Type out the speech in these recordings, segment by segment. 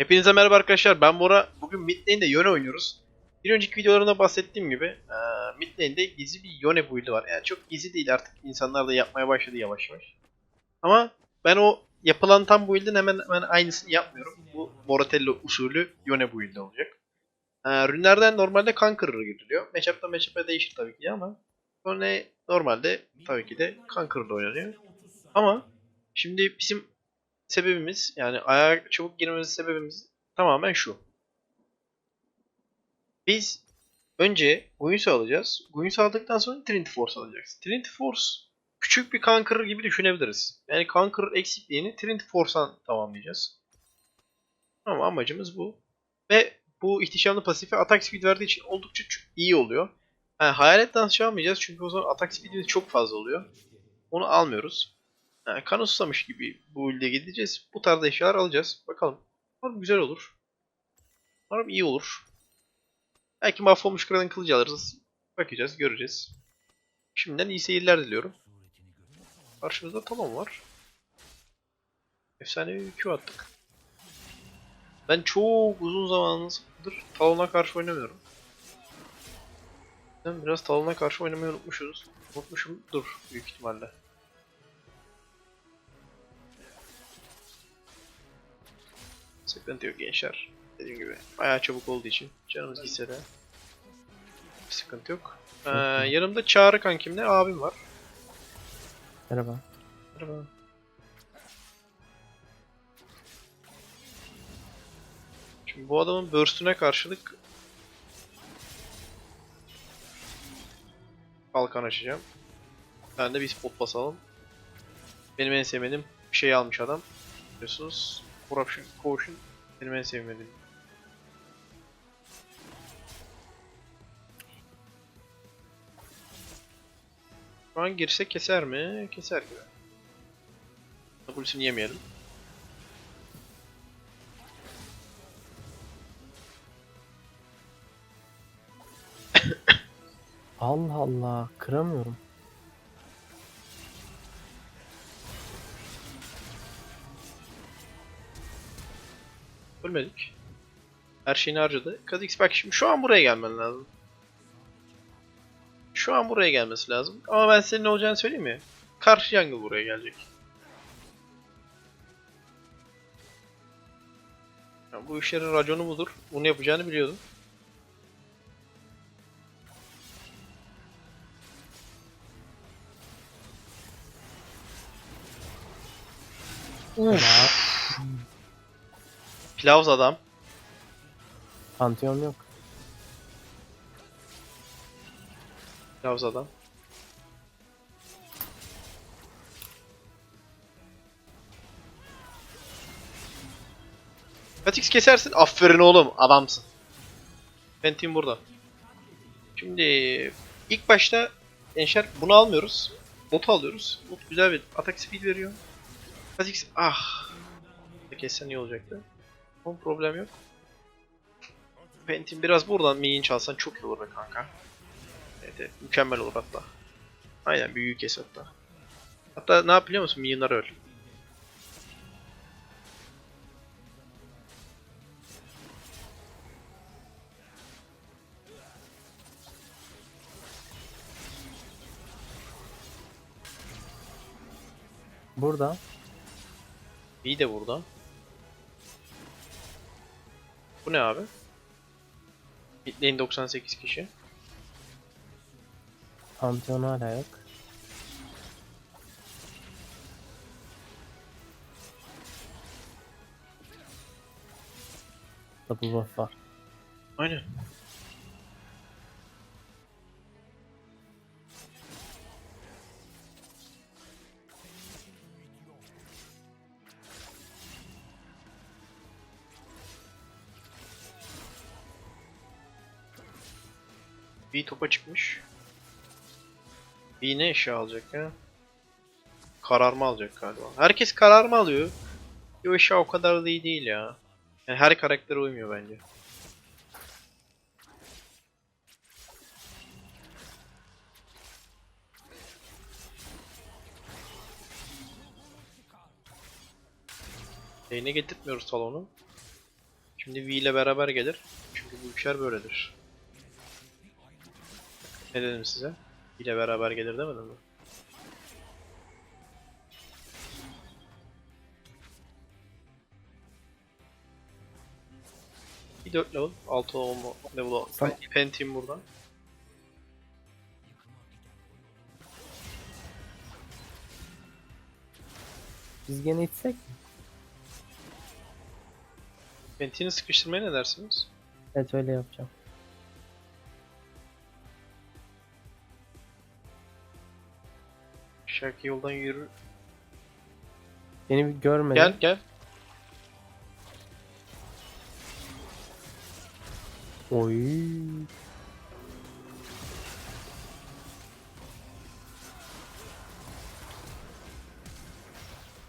Hepinize merhaba arkadaşlar. Ben Bora. Bugün mid lane'de Yone oynuyoruz. Bir önceki videolarımda bahsettiğim gibi eee mid lane'de gizli bir Yone build'i var. Yani çok gizli değil artık. insanlar da yapmaya başladı yavaş yavaş. Ama ben o yapılan tam build'in hemen hemen aynısını yapmıyorum. Bu Moratello usulü Yone build'i olacak. Eee rünlerden normalde Conqueror giriliyor. Matchup'ta matchup'a değişir tabii ki ama Yone normalde tabii ki de Conqueror'da oynanıyor. Ama şimdi bizim sebebimiz yani ayağa çabuk girmemizin sebebimiz tamamen şu. Biz önce Guinsoo alacağız. Guinsoo aldıktan sonra Trinity Force alacağız. Trinity Force küçük bir Conqueror gibi düşünebiliriz. Yani Conqueror eksikliğini Trinity Force'dan tamamlayacağız. Ama amacımız bu. Ve bu ihtişamlı pasife atak speed verdiği için oldukça iyi oluyor. Ha, hayalet dansı almayacağız çünkü o zaman atak speedimiz çok fazla oluyor. Onu almıyoruz. Yani kan susamış gibi bu ilde gideceğiz. Bu tarz eşyalar alacağız. Bakalım. Umarım güzel olur. Umarım iyi olur. Belki mahvolmuş kralın kılıcı alırız. Bakacağız, göreceğiz. Şimdiden iyi seyirler diliyorum. Karşımızda tamam var. Efsane bir Q attık. Ben çok uzun zamandır Talon'a karşı oynamıyorum. Ben biraz Talon'a karşı oynamayı unutmuşuz. Unutmuşumdur büyük ihtimalle. Sıkıntı yok gençler. Dediğim gibi bayağı çabuk olduğu için canımız gitse de bir sıkıntı yok. Ee, yanımda Çağrı kankimle abim var. Merhaba. Merhaba. Şimdi bu adamın burst'üne karşılık kalkan açacağım. Ben de bir spot basalım. Benim en sevmediğim bir şey almış adam. Biliyorsunuz Corruption Caution benim en sevmediğim. Şu an girse keser mi? Keser gibi. W'sunu yemeyelim. Allah Allah. Kıramıyorum. Ölmedik. Her şeyini harcadı. Kha'Zix bak şimdi şu an buraya gelmen lazım. Şu an buraya gelmesi lazım. Ama ben senin ne olacağını söyleyeyim mi? Karşı jungle buraya gelecek. Ya bu işlerin raconu budur. Bunu yapacağını biliyordum. Helal. Pilavz adam. Pantheon yok. Pilavz adam. Fatix kesersin. Aferin oğlum. Adamsın. Pentim burada. Şimdi ilk başta gençler bunu almıyoruz. Bot alıyoruz. Bot güzel bir atak speed veriyor. Fatix ah. Kessen iyi olacaktı. Ama problem yok. Pentim biraz buradan minyon çalsan çok iyi olur be kanka. Evet, evet mükemmel olur hatta. Aynen büyük kes hatta. Hatta ne yap biliyor musun? Minyonları öl. Burada. İyi de burada. Bu ne abi? Midlane 98 kişi. Pantheon hala yok. Double buff var. Aynen. Bir topa çıkmış. Bir ne eşya alacak ya? Kararma alacak galiba. Herkes kararma alıyor. Bir eşya o kadar da iyi değil ya. Yani her karaktere uymuyor bence. Lane'e getirtmiyoruz salonu. Şimdi V ile beraber gelir. Çünkü bu üçer böyledir. Ne dedim size? İle beraber gelir demedim mi? Bir 4 level, 6 olma level Tamam. Pentium buradan. Biz gene içsek mi? Pentium'u sıkıştırmaya ne dersiniz? Evet öyle yapacağım. Şarkı yoldan yürü. Beni bir görmedi. Gel gel. Oy.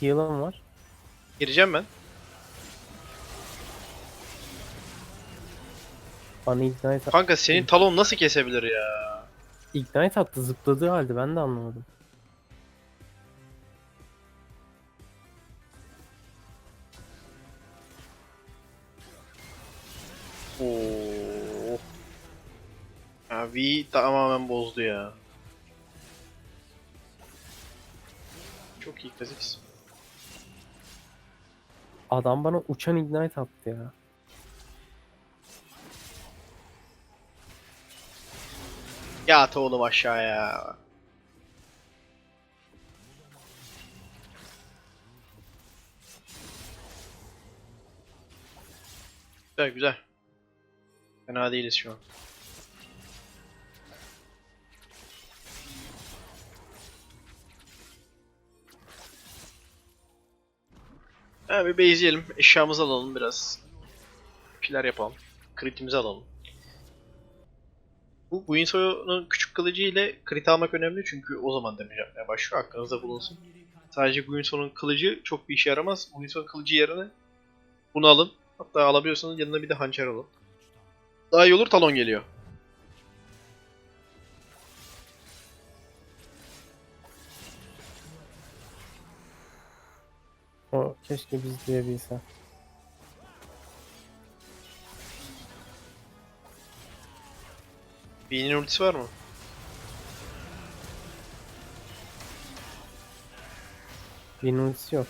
Heal'ım var. Gireceğim ben. Bana ignite, Kanka senin talon nasıl kesebilir ya? ignite attı zıpladığı halde ben de anlamadım. V tamamen bozdu ya. Çok iyi Kha'Zix. Adam bana uçan ignite attı ya. Yat oğlum aşağıya. Güzel güzel. Fena değiliz şu an. Ha bir base'leyelim. Eşyamızı alalım biraz. Bir şeyler yapalım. Kritimizi alalım. Bu Guinso'nun küçük kılıcı ile crit almak önemli çünkü o zaman damage yapmaya başlıyor. Aklınızda bulunsun. Sadece Guinso'nun kılıcı çok bir işe yaramaz. Guinso'nun kılıcı yerine bunu alın. Hatta alabiliyorsanız yanına bir de hançer alın. Daha iyi olur talon geliyor. O keşke biz duyabilse. B'nin ultisi var mı? Bir ultisi yok.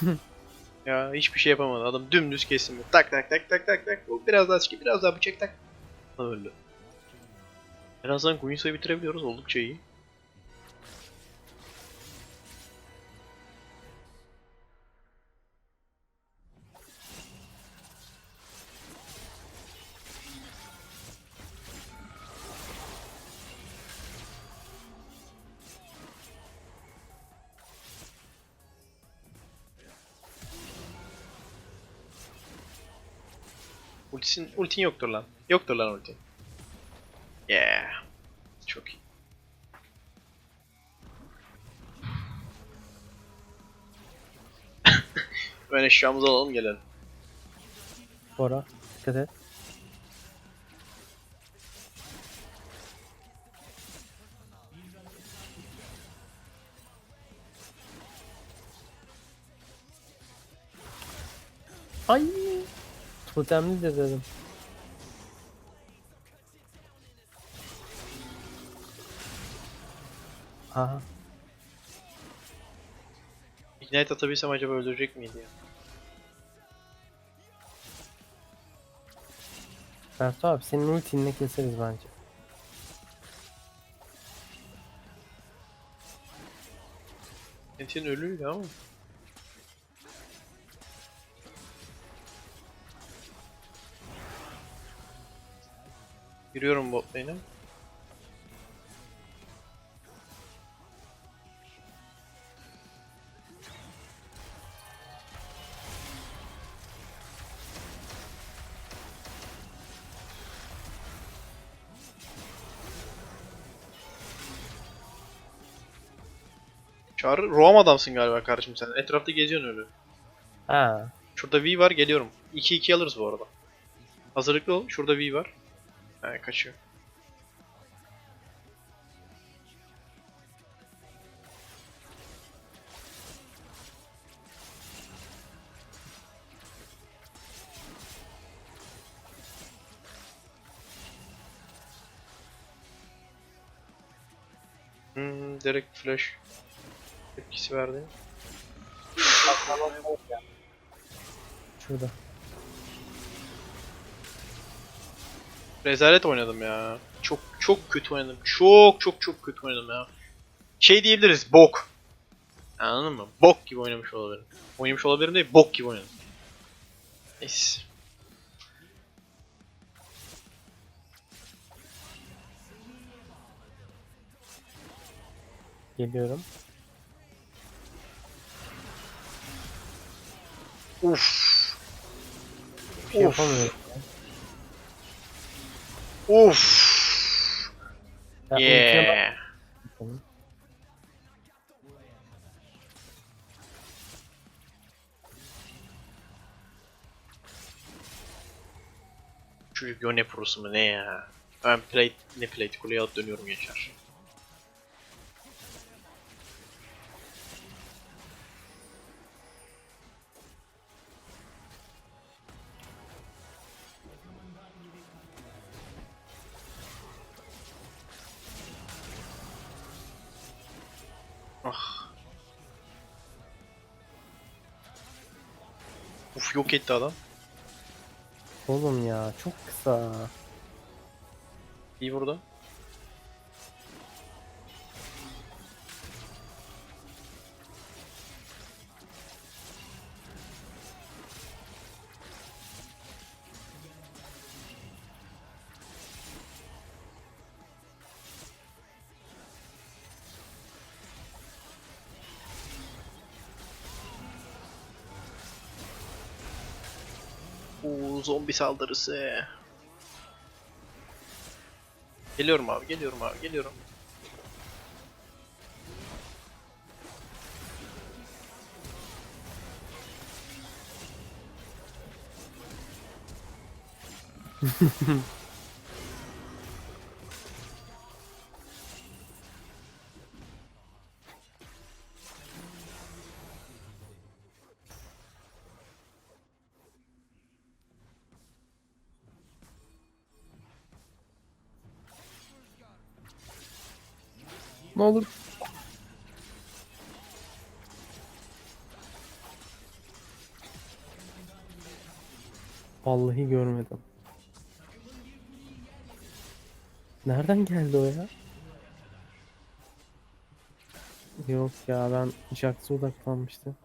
Ya hiçbir şey yapamadı. Adam dümdüz kesin. Tak tak tak tak tak tak. Biraz daha çıkıyor. Biraz daha bıçak tak. Öldü. En azından Guinso'yu bitirebiliyoruz. Oldukça iyi. Ultisin, ultin yoktur lan. Yoktur lan ultin. Yeah. Çok iyi. Hemen eşyamızı alalım gelelim. Bora dikkat et. Ay! Totemli de dedim. Aha. Ignite atabilsem acaba öldürecek miydi ya? Bertu abi senin ultinle keseriz bence. Enti'nin ölüydü ama. Giriyorum bot lane'e. Çağrı Roam adamsın galiba kardeşim sen. Etrafta geziyorsun öyle. Ha. Şurada V var geliyorum. 2-2 alırız bu arada. Hazırlıklı ol. Şurada V var. He kaçıyor. Hmm, direkt flash etkisi verdi. Şurada. Rezalet oynadım ya. Çok çok kötü oynadım. Çok çok çok kötü oynadım ya. Şey diyebiliriz, bok. Anladın mı? Bok gibi oynamış olabilirim. Oynamış olabilirim değil, bok gibi oynadım. Neyse. Geliyorum. Uf. Bir şey Of. yapamıyorum. Ya, bak- Yeah. Çocuk Yone Pro'su mu ne ya? Ben plate, ne plate kuleye alıp dönüyorum geçer. Yok etti adam. Oğlum ya çok kısa. İyi burada. Zombi saldırısı. Geliyorum abi, geliyorum abi, geliyorum. Ne olur. Vallahi görmedim. Nereden geldi o ya? Yok ya ben Jax'a odaklanmıştım.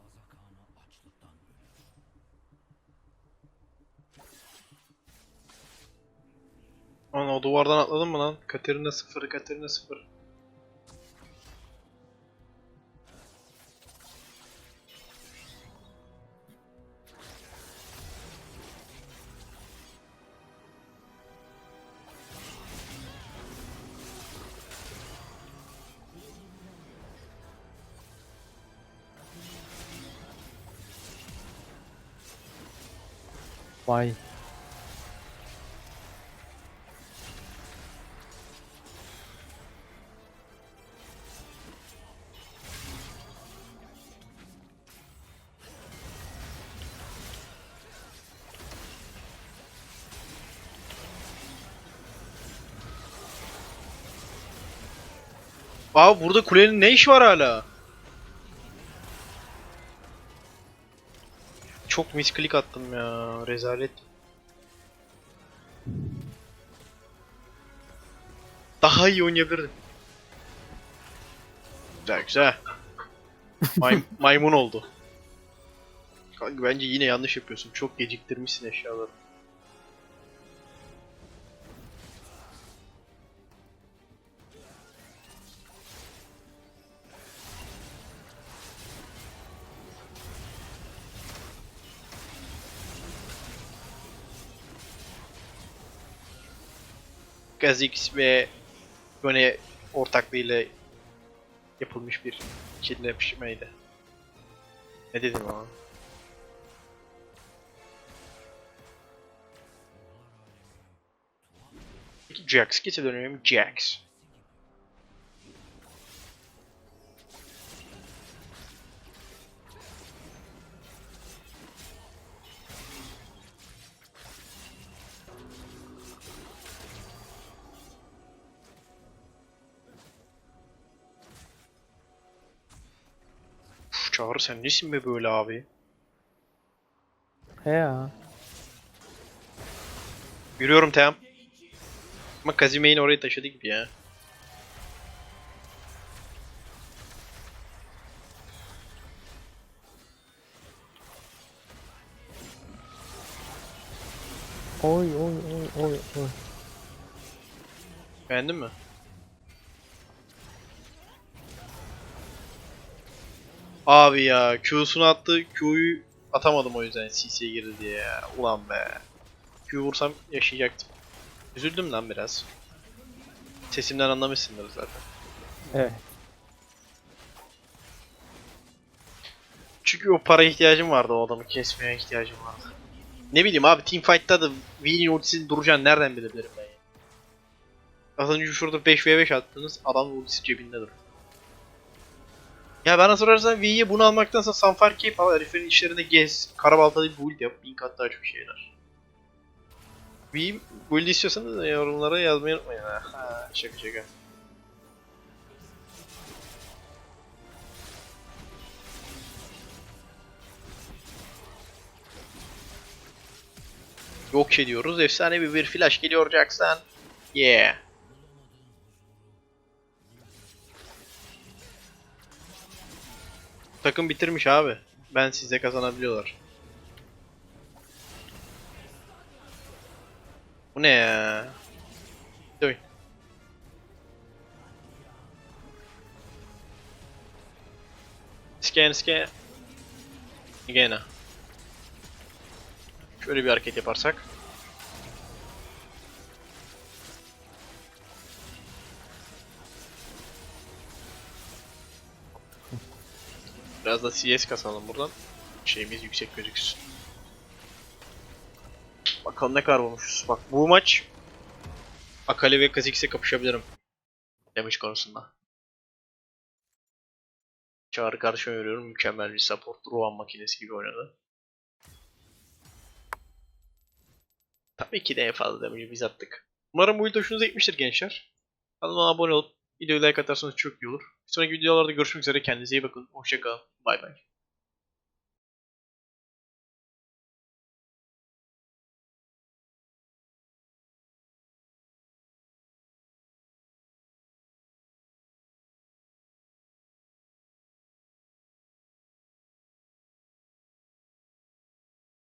Lan o duvardan atladın mı lan? Katerina 0, Katerina 0. Vay. Abi burada kulenin ne işi var hala? Çok misklik attım ya. Rezalet. Daha iyi oynayabilirdim. Güzel güzel. May- maymun oldu. Kanka bence yine yanlış yapıyorsun. Çok geciktirmişsin eşyaları. Kha'Zix ve Yone ortaklığıyla yapılmış bir kelle pişirmeydi. Ne dedim ama? Jax geri dönüyorum Jax. Çağrı sen nesin be böyle abi? He ya. Yürüyorum Tem. Ama Kazime'yi oraya taşıdı gibi ya. Oy oy oy oy oy. Beğendin mi? Abi ya Q'sunu attı. Q'yu atamadım o yüzden CC'ye girdi diye ya. Ulan be. Q vursam yaşayacaktım. Üzüldüm lan biraz. Sesimden anlamışsındır zaten. Evet. Çünkü o para ihtiyacım vardı o adamı kesmeye ihtiyacım vardı. Ne bileyim abi teamfight'ta da V'nin ultisinin duracağını nereden bilebilirim ben ya. Az önce şurada 5v5 attınız adam ultisi cebinde dur. Ya bana sorarsan V'ye bunu almaktansa Sunfire Cape al heriflerin işlerinde gez. Karabaltalı build yap. Bin kat daha çok şeyler. V build istiyorsanız da yorumlara yazmayı unutmayın ha şaka şaka. Yok ediyoruz. Efsane bir bir flash geliyor Jackson. Yeah. Takım bitirmiş abi. Ben size kazanabiliyorlar. Bu ne ya? Dön. Scan scan. Gene. Şöyle bir hareket yaparsak. Biraz da CS kasalım buradan. Şeyimiz yüksek gözüksün. Bakalım ne kadar bulmuşuz. Bak bu maç Akali ve Kha'Zix'e kapışabilirim. Damage konusunda. Çağrı karşıma veriyorum. Mükemmel bir support. Rowan makinesi gibi oynadı. Tabii ki de en fazla damage'i biz attık. Umarım bu video hoşunuza gitmiştir gençler. Kanalıma abone olup videoyu like atarsanız çok iyi olur. Bir sonraki videolarda görüşmek üzere. Kendinize iyi bakın. Hoşçakalın. Bay bay.